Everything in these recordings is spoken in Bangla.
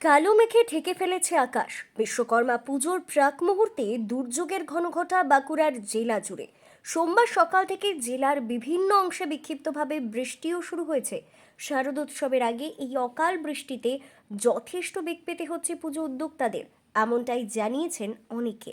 কালো মেঘে ঢেকে ফেলেছে আকাশ। বিশ্বকর্মা পুজোর প্রাক মুহূর্তে দুর্যোগের ঘনঘটা বাঁকুড়ার জেলা জুড়ে। সোমবার সকাল থেকে জেলার বিভিন্ন অংশে বিক্ষিপ্তভাবে বৃষ্টিও শুরু হয়েছে। শারদোৎসবের আগে এই অকাল বৃষ্টিতে যথেষ্ট বেগ পেতে হচ্ছে পুজো উদ্যোক্তাদের, এমনটাই জানিয়েছেন অনেকে।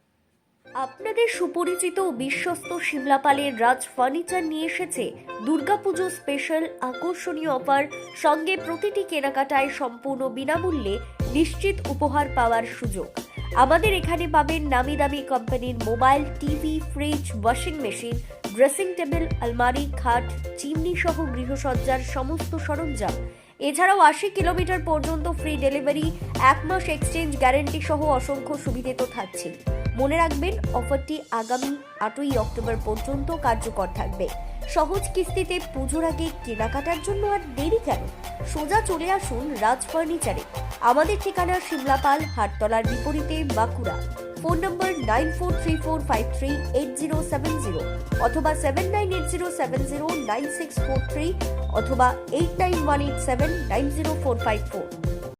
আপনাদের সুপরিচিত বিশ্বস্ত সিমলাপালের রাজ ফার্নিচার নিয়ে এসেছে দুর্গাপুজো স্পেশাল আকর্ষণীয় অফার সঙ্গে প্রতিটি কেনাকাটায় সম্পূর্ণ বিনামূল্যে নিশ্চিত উপহার পাওয়ার সুযোগ। আমাদের এখানে পাবেন নামি দামি কোম্পানির mobile TV fridge washing machine dressing table আলমারি, খাট, চিমনি সহ গৃহসজ্জার সমস্ত সরঞ্জাম। এছাড়াও আশি কিলোমিটার পর্যন্ত ফ্রি ডেলিভারি এক মাস এক্সচেঞ্জ গ্যারেন্টি সহ অসংখ্য সুবিধে তো থাকছেই। মনে রাখবেন, অফারটি আগামী আটই অক্টোবর পর্যন্ত কার্যকর থাকবে। সহজ কিস্তিতে পুজোর আগে কেনাকাটার জন্য আর দেরি কেন? সোজা চলে আসুন রাজ ফার্নিচারে। আমাদের ঠিকানা শিমলাপাল হাটতলার বিপরীতে Bankura. Phone number nine four three four five three eight zero seven zero অথবা seven nine eight zero seven zero nine six four three অথবা eight nine one eight seven nine zero four five four.